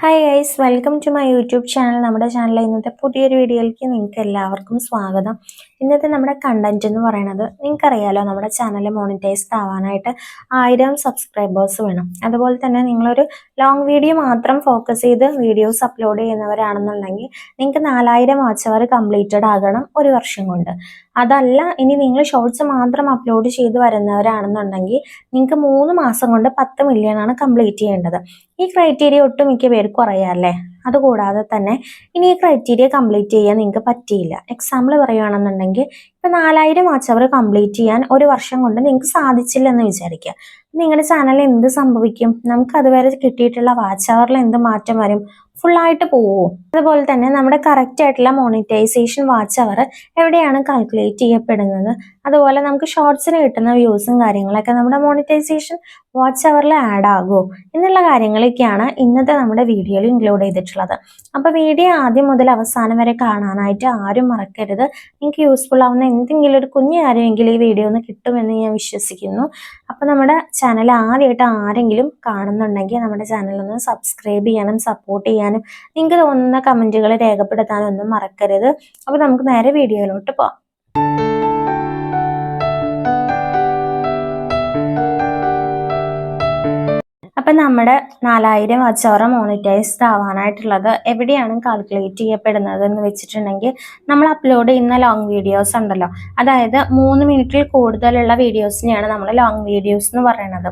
Hi guys welcome to my YouTube channel നമ്മുടെ ചാനലിലെ ഇന്നത്തെ പുതിയൊരു വീഡിയോയിലേക്ക് നിങ്ങൾക്ക് എല്ലാവർക്കും സ്വാഗതം. ഇന്നത്തെ നമ്മുടെ കണ്ടന്റ് എന്ന് പറയുന്നത് നിങ്ങൾക്കറിയാലോ നമ്മുടെ ചാനൽ മോണിറ്റൈസ്ഡ് ആവാനായിട്ട് ആയിരം സബ്സ്ക്രൈബേഴ്സ് വേണം. അതുപോലെ തന്നെ നിങ്ങളൊരു ലോങ് വീഡിയോ മാത്രം ഫോക്കസ് ചെയ്ത് വീഡിയോസ് അപ്ലോഡ് ചെയ്യുന്നവരാണെന്നുണ്ടെങ്കിൽ നിങ്ങൾക്ക് നാലായിരം വാച്ച് അവർ കംപ്ലീറ്റഡ് ആകണം ഒരു വർഷം കൊണ്ട്. അതല്ല ഇനി നിങ്ങൾ ഷോർട്സ് മാത്രം അപ്ലോഡ് ചെയ്ത് വരുന്നവരാണെന്നുണ്ടെങ്കിൽ നിങ്ങൾക്ക് മൂന്ന് മാസം കൊണ്ട് പത്ത് മില്യൺ ആണ് കംപ്ലീറ്റ് ചെയ്യേണ്ടത്. ഈ ക്രൈറ്റീരിയ ഒട്ടുമിക്ക അറിയാമല്ലേ അതുകൂടാതെ തന്നെ ഇനി ഈ ക്രൈറ്റീരിയ കംപ്ലീറ്റ് ചെയ്യാൻ നിങ്ങൾക്ക് പറ്റിയില്ല. എക്സാമ്പിൾ പറയുകയാണെന്നുണ്ടെങ്കിൽ ഇപ്പം നാലായിരം വാച്ച് അവർ കംപ്ലീറ്റ് ചെയ്യാൻ ഒരു വർഷം കൊണ്ട് നിങ്ങൾക്ക് സാധിച്ചില്ല എന്ന് വിചാരിക്കുക. നിങ്ങളുടെ ചാനലിൽ എന്ത് സംഭവിക്കും? നമുക്ക് അതുവരെ കിട്ടിയിട്ടുള്ള വാച്ച് അവറിൽ എന്ത് മാറ്റം വരും? ഫുള്ളായിട്ട് പോവുമോ അതുപോലെ തന്നെ നമ്മുടെ കറക്റ്റ് ആയിട്ടുള്ള മോണിറ്റൈസേഷൻ വാച്ച് അവർ എവിടെയാണ് കാൽക്കുലേറ്റ് ചെയ്യപ്പെടുന്നത്? അതുപോലെ നമുക്ക് ഷോർട്സിന് കിട്ടുന്ന വ്യൂസും കാര്യങ്ങളൊക്കെ നമ്മുടെ മോണിറ്റൈസേഷൻ വാച്ച് അവറിൽ ആഡ് ആകുമോ? എന്നുള്ള കാര്യങ്ങളൊക്കെയാണ് ഇന്നത്തെ നമ്മുടെ വീഡിയോയിൽ ഇൻക്ലൂഡ് ചെയ്തിട്ടുള്ളത്. അപ്പോൾ വീഡിയോ ആദ്യം മുതൽ അവസാനം വരെ കാണാനായിട്ട് ആരും മറക്കരുത്. നിങ്ങൾക്ക് യൂസ്ഫുൾ ആവുന്ന എന്തെങ്കിലും ഒരു കുഞ്ഞു കാര്യമെങ്കിലും ഈ വീഡിയോ ഒന്ന് കിട്ടുമെന്ന് ഞാൻ വിശ്വസിക്കുന്നു. അപ്പോൾ നമ്മുടെ ചാനൽ ആദ്യമായിട്ട് ആരെങ്കിലും കാണുന്നുണ്ടെങ്കിൽ നമ്മുടെ ചാനൽ ഒന്ന് സബ്സ്ക്രൈബ് ചെയ്യാനും സപ്പോർട്ട് ചെയ്യാനും നിങ്ങൾക്ക് തോന്നുന്ന കമന്റുകൾ രേഖപ്പെടുത്താനൊന്നും മറക്കരുത്. അപ്പോൾ നമുക്ക് നേരെ വീഡിയോയിലോട്ട് പോകാം അപ്പം നമ്മുടെ നാലായിരം വാച്ച് മോണിറ്റൈസ്ഡ് ആവാനായിട്ടുള്ളത് എവിടെയാണ് കാൽക്കുലേറ്റ് ചെയ്യപ്പെടുന്നത് എന്ന് വെച്ചിട്ടുണ്ടെങ്കിൽ നമ്മൾ അപ്ലോഡ് ചെയ്യുന്ന ലോങ് വീഡിയോസ് ഉണ്ടല്ലോ. അതായത് മൂന്ന് മിനിറ്റിൽ കൂടുതലുള്ള വീഡിയോസിനെയാണ് നമ്മൾ ലോങ് വീഡിയോസ് എന്ന് പറയുന്നത്.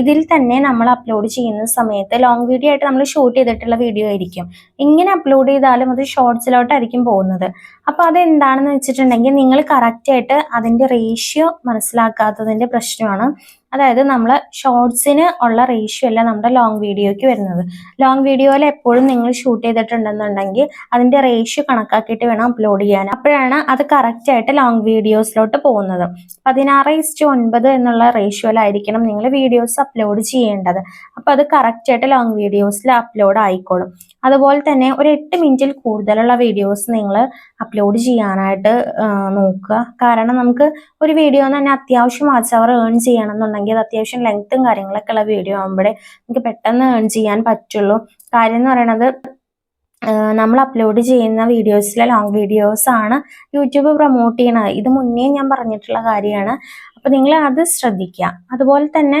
ഇതിൽ തന്നെ നമ്മൾ അപ്ലോഡ് ചെയ്യുന്ന സമയത്ത് ലോങ് വീഡിയോ ആയിട്ട് നമ്മൾ ഷൂട്ട് ചെയ്തിട്ടുള്ള വീഡിയോ ആയിരിക്കും. ഇങ്ങനെ അപ്ലോഡ് ചെയ്താലും അത് ഷോർട്സിലോട്ടായിരിക്കും പോകുന്നത്. അപ്പോൾ അത് എന്താണെന്ന് വെച്ചിട്ടുണ്ടെങ്കിൽ നിങ്ങൾ കറക്റ്റായിട്ട് അതിന്റെ റേഷ്യോ മനസ്സിലാക്കാത്തതിന്റെ പ്രശ്നമാണ്. അതായത് നമ്മൾ ഷോർട്സിന് ഉള്ള റേഷ്യോ അല്ല നമ്മുടെ ലോങ് വീഡിയോയ്ക്ക് വരുന്നത്. ലോങ് വീഡിയോയിൽ എപ്പോഴും നിങ്ങൾ ഷൂട്ട് ചെയ്തിട്ടുണ്ടെന്നുണ്ടെങ്കിൽ അതിന്റെ റേഷ്യോ കണക്കാക്കിയിട്ട് വേണം അപ്ലോഡ് ചെയ്യാൻ. അപ്പോഴാണ് അത് കറക്റ്റായിട്ട് ലോങ് വീഡിയോസിലോട്ട് പോകുന്നത്. പതിനാറ് ഇസ്റ്റു ഒൻപത് എന്നുള്ള റേഷ്യോയിലായിരിക്കണം നിങ്ങൾ വീഡിയോസ് അപ്ലോഡ് ചെയ്യേണ്ടത്. അപ്പോൾ അത് കറക്റ്റായിട്ട് ലോങ് വീഡിയോസിൽ അപ്ലോഡ് ആയിക്കോളും. അതുപോലെ തന്നെ ഒരു എട്ട് മിനിറ്റിൽ കൂടുതലുള്ള വീഡിയോസ് നിങ്ങൾ അപ്ലോഡ് ചെയ്യാനായിട്ട് നോക്കുക. കാരണം നമുക്ക് ഒരു വീഡിയോ തന്നെ അത്യാവശ്യം വാച്ച് അവർ ഏൺ ചെയ്യണമെന്നുണ്ടെങ്കിൽ അത് അത്യാവശ്യം ലെങ്ത്തും കാര്യങ്ങളൊക്കെ ഉള്ള വീഡിയോ ആകുമ്പോഴേ നമുക്ക് പെട്ടെന്ന് ഏൺ ചെയ്യാൻ പറ്റുള്ളൂ. കാര്യം എന്ന് പറയണത് നമ്മൾ അപ്ലോഡ് ചെയ്യുന്ന വീഡിയോസിലെ ലോങ് വീഡിയോസ് ആണ് യൂട്യൂബ് പ്രൊമോട്ട് ചെയ്യണത്. ഇത് മുന്നേ ഞാൻ പറഞ്ഞിട്ടുള്ള കാര്യമാണ്. അപ്പോൾ നിങ്ങൾ അത് ശ്രദ്ധിക്കുക അതുപോലെ തന്നെ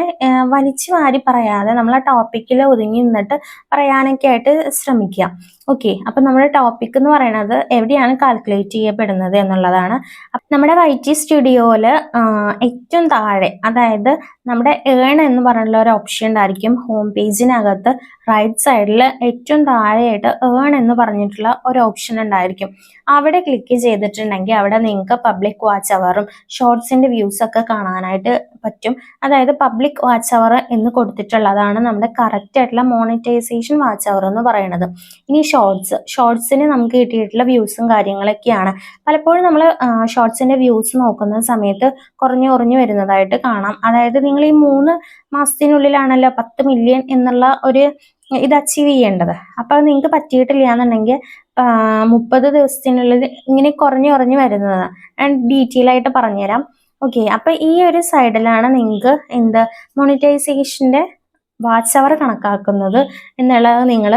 വലിച്ചു വാരി പറയാതെ നമ്മൾ ആ ടോപ്പിക്കിൽ ഒതുങ്ങി നിന്നിട്ട് പറയാനൊക്കെ ആയിട്ട് ശ്രമിക്കുക ഓക്കെ അപ്പം നമ്മുടെ ടോപ്പിക് എന്ന് പറയുന്നത് എവിടെയാണ് കാൽക്കുലേറ്റ് ചെയ്യപ്പെടുന്നത് എന്നുള്ളതാണ്. അപ്പം നമ്മുടെ വൈറ്റി സ്റ്റുഡിയോയിൽ ഏറ്റവും താഴെ അതായത് നമ്മുടെ ഏൺ എന്ന് പറഞ്ഞുള്ള ഒരു ഓപ്ഷൻ ഉണ്ടായിരിക്കും. ഹോം പേജിനകത്ത് റൈറ്റ് സൈഡിൽ ഏറ്റവും താഴെയായിട്ട് ഏൺ എന്ന് പറഞ്ഞിട്ടുള്ള ഒരു ഓപ്ഷൻ ഉണ്ടായിരിക്കും. അവിടെ ക്ലിക്ക് ചെയ്തിട്ടുണ്ടെങ്കിൽ അവിടെ നിങ്ങൾക്ക് പബ്ലിക് വാച്ച് അവറും വ്യൂസ് ഒക്കെ കാണാനായിട്ട് പറ്റും. അതായത് പബ്ലിക് വാച്ച് അവർ എന്ന് കൊടുത്തിട്ടുള്ളതാണ് നമ്മുടെ കറക്റ്റ് ആയിട്ടുള്ള മോണിറ്റൈസേഷൻ വാച്ച് അവർ എന്ന് പറയുന്നത്. ഇനി ഷോർട്സ് ഷോർട്സിന് നമുക്ക് കിട്ടിയിട്ടുള്ള വ്യൂസും കാര്യങ്ങളൊക്കെയാണ്. പലപ്പോഴും നമ്മൾ ഷോർട്സിന്റെ വ്യൂസ് നോക്കുന്ന സമയത്ത് കുറഞ്ഞു കുറഞ്ഞു വരുന്നതായിട്ട് കാണാം. അതായത് നിങ്ങൾ ഈ മൂന്ന് മാസത്തിനുള്ളിലാണല്ലോ പത്ത് മില്യൺ എന്നുള്ള ഒരു ഇത് അച്ചീവ് ചെയ്യേണ്ടത്. അപ്പോൾ നിങ്ങൾക്ക് പറ്റിയിട്ടില്ല എന്നുണ്ടെങ്കിൽ മുപ്പത് ദിവസത്തിനുള്ളിൽ ഇങ്ങനെ കുറഞ്ഞു കുറഞ്ഞു വരുന്നത്. ഞാൻ ഡീറ്റെയിൽ ആയിട്ട് പറഞ്ഞുതരാം. ഓക്കെ അപ്പം ഈ ഒരു സൈഡിലാണ് നിങ്ങൾക്ക് എന്ത് മോണിറ്റൈസേഷന്റെ വാച്ച് അവർ കണക്കാക്കുന്നത് എന്നുള്ളത് നിങ്ങൾ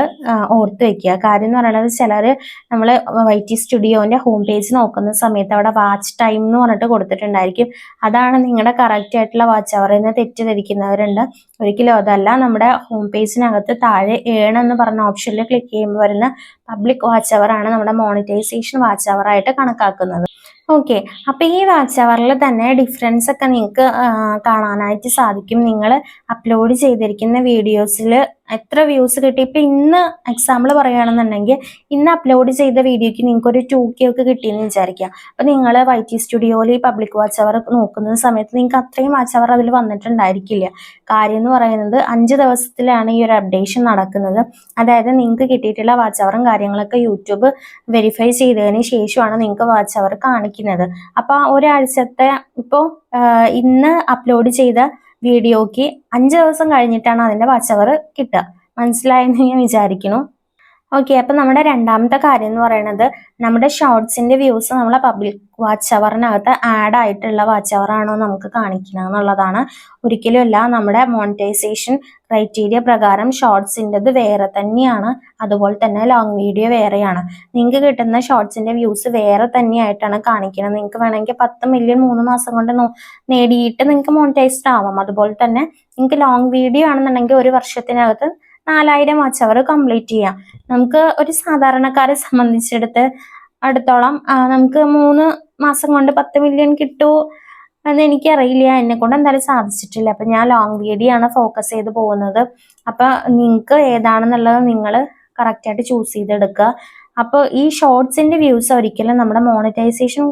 ഓർത്ത് വെക്കുക. കാര്യം എന്ന് പറയുന്നത് ചിലർ നമ്മൾ വൈ ടി സ്റ്റുഡിയോന്റെ ഹോം പേജ് നോക്കുന്ന സമയത്ത് അവിടെ വാച്ച് ടൈം എന്ന് പറഞ്ഞിട്ട് കൊടുത്തിട്ടുണ്ടായിരിക്കും. അതാണ് നിങ്ങളുടെ കറക്റ്റ് ആയിട്ടുള്ള വാച്ച് അവർ എന്ന് തെറ്റിദ്ധരിക്കുന്നവരുണ്ട്. ഒരിക്കലും അതല്ല. നമ്മുടെ ഹോം പേജിനകത്ത് താഴെ ഏൺ എന്ന് പറഞ്ഞ ഓപ്ഷനിൽ ക്ലിക്ക് ചെയ്യുമ്പോൾ വരുന്ന പബ്ലിക് വാച്ച് അവർ ആണ് നമ്മുടെ മോണിറ്റൈസേഷൻ വാച്ച് അവർ ആയിട്ട് കണക്കാക്കുന്നത്. ഓക്കെ അപ്പൊ ഈ വാച്ച് അവറിൽ തന്നെ ഡിഫറൻസ് ഒക്കെ നിങ്ങൾക്ക് കാണാനായിട്ട് സാധിക്കും. നിങ്ങൾ അപ്ലോഡ് ചെയ്തിരിക്കുന്ന വീഡിയോസിൽ എത്ര വ്യൂസ് കിട്ടി. ഇപ്പൊ ഇന്ന് എക്സാമ്പിൾ പറയുകയാണെന്നുണ്ടെങ്കിൽ ഇന്ന് അപ്ലോഡ് ചെയ്ത വീഡിയോക്ക് നിങ്ങൾക്ക് ഒരു ടു കെ ഒക്കെ കിട്ടിയെന്ന് വിചാരിക്കുക. അപ്പൊ നിങ്ങൾ വൈ ടി സ്റ്റുഡിയോയിൽ ഈ പബ്ലിക് വാച്ച് അവർ നോക്കുന്ന സമയത്ത് നിങ്ങൾക്ക് അത്രയും വാച്ച് അവർ അതിൽ വന്നിട്ടുണ്ടായിരിക്കില്ല. കാര്യം എന്ന് പറയുന്നത് അഞ്ച് ദിവസത്തിലാണ് ഈ ഒരു അപ്ഡേഷൻ നടക്കുന്നത്. അതായത് നിങ്ങൾക്ക് കിട്ടിയിട്ടുള്ള വാച്ച് അവറും കാര്യങ്ങളൊക്കെ യൂട്യൂബ് വെരിഫൈ ചെയ്തതിന് ശേഷമാണ് നിങ്ങൾക്ക് വാച്ച് അവർ കാണിക്കുന്നത്. അപ്പോൾ ഒരാഴ്ചത്തെ ഇപ്പോൾ ഇന്ന് അപ്ലോഡ് ചെയ്ത വീഡിയോക്ക് അഞ്ച് ദിവസം കഴിഞ്ഞിട്ടാണ് അതിന്റെ വാച്ചവർ കിട്ടുക. മനസ്സിലായെന്ന് ഞാൻ വിചാരിക്കുന്നു. ഓക്കെ അപ്പം നമ്മുടെ രണ്ടാമത്തെ കാര്യം എന്ന് പറയുന്നത് നമ്മുടെ ഷോർട്സിന്റെ വ്യൂസ് നമ്മളെ പബ്ലിക് വാച്ച് അവറിനകത്ത് ആഡ് ആയിട്ടുള്ള വാച്ച് അവർ ആണോ നമുക്ക് കാണിക്കണം എന്നുള്ളതാണ്. ഒരിക്കലുമല്ല നമ്മുടെ മോണിറ്റൈസേഷൻ ക്രൈറ്റീരിയ പ്രകാരം ഷോർട്സിന്റെത് വേറെ തന്നെയാണ്. അതുപോലെ തന്നെ ലോങ് വീഡിയോ വേറെയാണ്. നിങ്ങൾക്ക് കിട്ടുന്ന ഷോർട്സിന്റെ വ്യൂസ് വേറെ തന്നെയായിട്ടാണ് കാണിക്കുന്നത് നിങ്ങൾക്ക് വേണമെങ്കിൽ പത്ത് മില്യൺ മൂന്ന് മാസം കൊണ്ട് നേടിയിട്ട് നിങ്ങൾക്ക് മോണിറ്റൈസ്ഡ് ആവാം. അതുപോലെ തന്നെ നിങ്ങൾക്ക് ലോങ് വീഡിയോ ആണെന്നുണ്ടെങ്കിൽ ഒരു വർഷത്തിനകത്ത് നാലായിരം വാച്ച് അവർ കംപ്ലീറ്റ് ചെയ്യാം. നമുക്ക് ഒരു സാധാരണക്കാരെ സംബന്ധിച്ചെടുത്ത് അടുത്തോളം നമുക്ക് മൂന്ന് മാസം കൊണ്ട് പത്ത് മില്യൺ കിട്ടുമോ എന്ന് എനിക്കറിയില്ല. എന്നെ കൊണ്ട് എന്തായാലും സാധിച്ചിട്ടില്ല. അപ്പൊ ഞാൻ ലോങ് വീഡിയോ ആണ് ഫോക്കസ് ചെയ്ത് പോകുന്നത്. അപ്പൊ നിങ്ങൾക്ക് ഏതാണെന്നുള്ളത് നിങ്ങൾ കറക്റ്റായിട്ട് ചൂസ് ചെയ്തെടുക്കുക. അപ്പോൾ ഈ ഷോർട്സിന്റെ വ്യൂസ് ഒരിക്കലും നമ്മുടെ മോണിറ്റൈസേഷൻ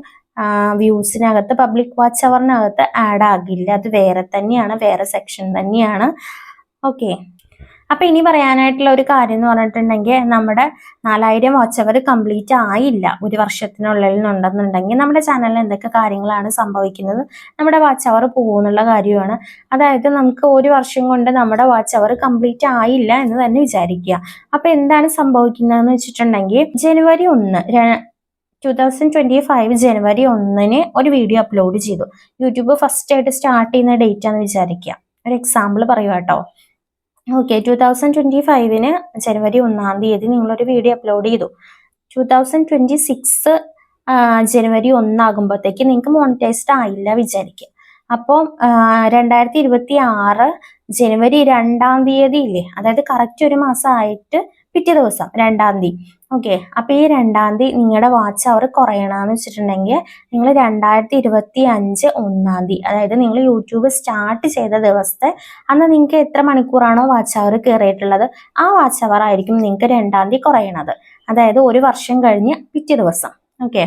വ്യൂസിനകത്ത് പബ്ലിക് വാച്ച് അവറിനകത്ത് ആഡ് ആകില്ല. അത് വേറെ തന്നെയാണ് വേറെ സെക്ഷൻ തന്നെയാണ്. ഓക്കെ അപ്പൊ ഇനി പറയാനായിട്ടുള്ള ഒരു കാര്യം എന്ന് പറഞ്ഞിട്ടുണ്ടെങ്കിൽ നമ്മുടെ നാലായിരം വാച്ച് അവർ കംപ്ലീറ്റ് ആയില്ല. ഒരു വർഷത്തിനുള്ളിൽ നിന്നുണ്ടെന്നുണ്ടെങ്കിൽ നമ്മുടെ ചാനലിൽ എന്തൊക്കെ കാര്യങ്ങളാണ് സംഭവിക്കുന്നത് നമ്മുടെ വാച്ച് അവർ പോകുന്നുള്ള കാര്യമാണ്. അതായത് നമുക്ക് ഒരു വർഷം കൊണ്ട് നമ്മുടെ വാച്ച് അവർ കംപ്ലീറ്റ് ആയില്ല എന്ന് തന്നെ വിചാരിക്കുക. അപ്പൊ എന്താണ് സംഭവിക്കുന്നതെന്ന് വെച്ചിട്ടുണ്ടെങ്കിൽ ജനുവരി ഒന്ന് ടു തൗസൻഡ് ട്വന്റി ഫൈവ് ജനുവരി ഒന്നിന് ഒരു വീഡിയോ അപ്ലോഡ് ചെയ്തു. യൂട്യൂബ് ഫസ്റ്റ് ആയിട്ട് സ്റ്റാർട്ട് ചെയ്യുന്ന ഡേറ്റ് ആണെന്ന് വിചാരിക്കുക. ഒരു എക്സാമ്പിൾ പറയുക കേട്ടോ ഓക്കെ ടു തൗസൻഡ് ട്വന്റി ഫൈവിന് ജനുവരി ഒന്നാം തീയതി നിങ്ങളൊരു വീഡിയോ അപ്ലോഡ് ചെയ്തു. ടു തൗസൻഡ് ട്വന്റി സിക്സ് ജനുവരി ഒന്നാകുമ്പോഴത്തേക്ക് നിങ്ങൾക്ക് മോണിറ്റൈസ്ഡ് ആയില്ല വിചാരിക്കുക അപ്പോൾ രണ്ടായിരത്തി ഇരുപത്തി ആറ് ജനുവരി രണ്ടാം തീയതി ഇല്ലേ? അതായത് കറക്റ്റ് ഒരു മാസം ആയിട്ട് പിറ്റേ ദിവസം രണ്ടാം തീയതി. ഓക്കെ അപ്പൊ ഈ രണ്ടാം തീയതി നിങ്ങളുടെ വാച്ച് അവർ കുറയണമെന്ന് വെച്ചിട്ടുണ്ടെങ്കിൽ നിങ്ങൾ രണ്ടായിരത്തി ഇരുപത്തി അഞ്ച് ഒന്നാം തീയതി അതായത് നിങ്ങൾ യൂട്യൂബ് സ്റ്റാർട്ട് ചെയ്ത ദിവസത്തെ അന്ന് നിങ്ങൾക്ക് എത്ര മണിക്കൂറാണോ വാച്ച് അവർ കയറിയിട്ടുള്ളത് ആ വാച്ച് അവർ ആയിരിക്കും നിങ്ങൾക്ക് രണ്ടാം തീയതി കുറയണത്. അതായത് ഒരു വർഷം കഴിഞ്ഞ് പിറ്റേ ദിവസം. ഓക്കെ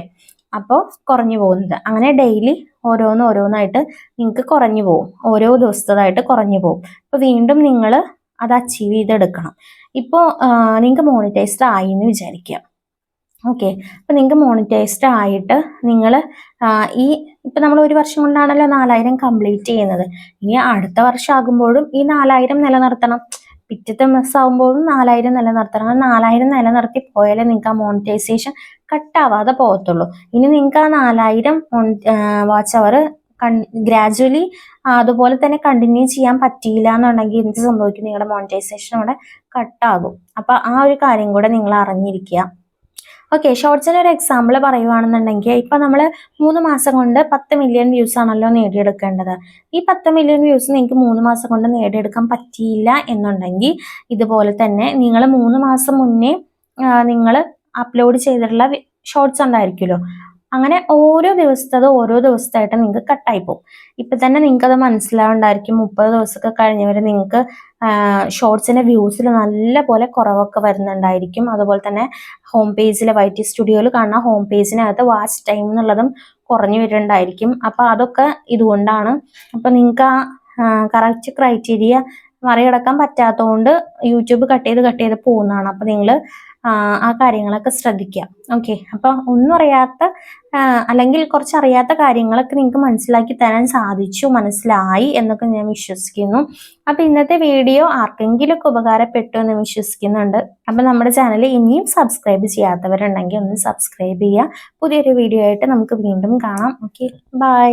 അപ്പോൾ കുറഞ്ഞു പോകുന്നത്. അങ്ങനെ ഡെയിലി ഓരോന്ന് ഓരോന്നായിട്ട് നിങ്ങൾക്ക് കുറഞ്ഞു പോകും. ഓരോ ദിവസത്തതായിട്ട് കുറഞ്ഞു പോകും. അപ്പോൾ വീണ്ടും നിങ്ങൾ അത് അച്ചീവ് ചെയ്തെടുക്കണം. ഇപ്പോൾ നിങ്ങൾക്ക് മോണിറ്റൈസ്ഡ് ആയി എന്ന് വിചാരിക്കുക ഓക്കെ അപ്പം നിങ്ങൾക്ക് മോണിറ്റൈസ്ഡ് ആയിട്ട് നിങ്ങൾ ഈ ഇപ്പം നമ്മൾ ഒരു വർഷം കൊണ്ടാണല്ലോ നാലായിരം കംപ്ലീറ്റ് ചെയ്യുന്നത്. ഇനി അടുത്ത വർഷം ആകുമ്പോഴും ഈ നാലായിരം നിലനിർത്തണം. പിറ്റത്തെ മിസ് ആകുമ്പോഴും നാലായിരം നിലനിർത്തണം. ആ നാലായിരം നിലനിർത്തി പോയാലേ നിങ്ങൾക്ക് ആ മോണിറ്റൈസേഷൻ കട്ടാവാതെ പോകത്തുള്ളൂ. ഇനി നിങ്ങൾക്ക് ആ നാലായിരം വാച്ച് അവർ ഗ്രാജുവലി അതുപോലെ തന്നെ കണ്ടിന്യൂ ചെയ്യാൻ പറ്റിയില്ല എന്നുണ്ടെങ്കിൽ എന്ത് സംഭവിക്കും? നിങ്ങളുടെ മോണിറ്റൈസേഷൻ അവിടെ കട്ടാകും അപ്പൊ ആ ഒരു കാര്യം കൂടെ നിങ്ങൾ അറിഞ്ഞിരിക്കുക. ഓക്കെ ഷോർട്സിന് ഒരു എക്സാമ്പിൾ പറയുവാണെന്നുണ്ടെങ്കിൽ ഇപ്പൊ നമ്മൾ മൂന്ന് മാസം കൊണ്ട് പത്ത് മില്യൺ വ്യൂസ് ആണല്ലോ നേടിയെടുക്കേണ്ടത്. ഈ പത്ത് മില്യൺ വ്യൂസ് നിങ്ങൾക്ക് മൂന്ന് മാസം കൊണ്ട് നേടിയെടുക്കാൻ പറ്റിയില്ല എന്നുണ്ടെങ്കിൽ ഇതുപോലെ തന്നെ നിങ്ങൾ മൂന്ന് മാസം മുന്നേ നിങ്ങൾ അപ്ലോഡ് ചെയ്തിട്ടുള്ള ഷോർട്സ് ഉണ്ടായിരിക്കുമല്ലോ. അങ്ങനെ ഓരോ ദിവസത്തത് ഓരോ ദിവസത്തായിട്ട് നിങ്ങൾക്ക് കട്ടായി പോകും ഇപ്പൊ തന്നെ നിങ്ങൾക്ക് അത് മനസ്സിലാവുണ്ടായിരിക്കും മുപ്പത് ദിവസമൊക്കെ കഴിഞ്ഞവരെ നിങ്ങൾക്ക് ഷോർട്സിന്റെ വ്യൂസിൽ നല്ല പോലെ കുറവൊക്കെ വരുന്നുണ്ടായിരിക്കും. അതുപോലെ തന്നെ ഹോം പേജിലെ വൈറ്റി സ്റ്റുഡിയോയിൽ കാണുന്ന ഹോം പേജിനകത്ത് വാച്ച് ടൈം എന്നുള്ളതും കുറഞ്ഞു വരുന്നുണ്ടായിരിക്കും. അപ്പൊ അതൊക്കെ ഇതുകൊണ്ടാണ്. അപ്പൊ നിങ്ങൾക്ക് ആ കറക്റ്റ് ക്രൈറ്റീരിയ മറികടക്കാൻ പറ്റാത്തതുകൊണ്ട് യൂട്യൂബ് കട്ട് ചെയ്ത് കട്ട് ചെയ്ത് പോകുന്നതാണ്. അപ്പൊ നിങ്ങൾ ആ കാര്യങ്ങളൊക്കെ ശ്രദ്ധിക്കുക ഓക്കെ അപ്പൊ ഒന്നും അറിയാത്ത അല്ലെങ്കിൽ കുറച്ച് അറിയാത്ത കാര്യങ്ങളൊക്കെ നിങ്ങൾക്ക് മനസ്സിലാക്കി തരാൻ സാധിച്ചു മനസ്സിലായി എന്നൊക്കെ ഞാൻ വിശ്വസിക്കുന്നു. അപ്പൊ ഇന്നത്തെ വീഡിയോ ആർക്കെങ്കിലും ഒക്കെ ഉപകാരപ്പെട്ടു എന്ന് വിശ്വസിക്കുന്നുണ്ട്. അപ്പൊ നമ്മുടെ ചാനൽ ഇനിയും സബ്സ്ക്രൈബ് ചെയ്യാത്തവരുണ്ടെങ്കിൽ ഒന്ന് സബ്സ്ക്രൈബ് ചെയ്യുക. പുതിയൊരു വീഡിയോ ആയിട്ട് നമുക്ക് വീണ്ടും കാണാം. Okay bye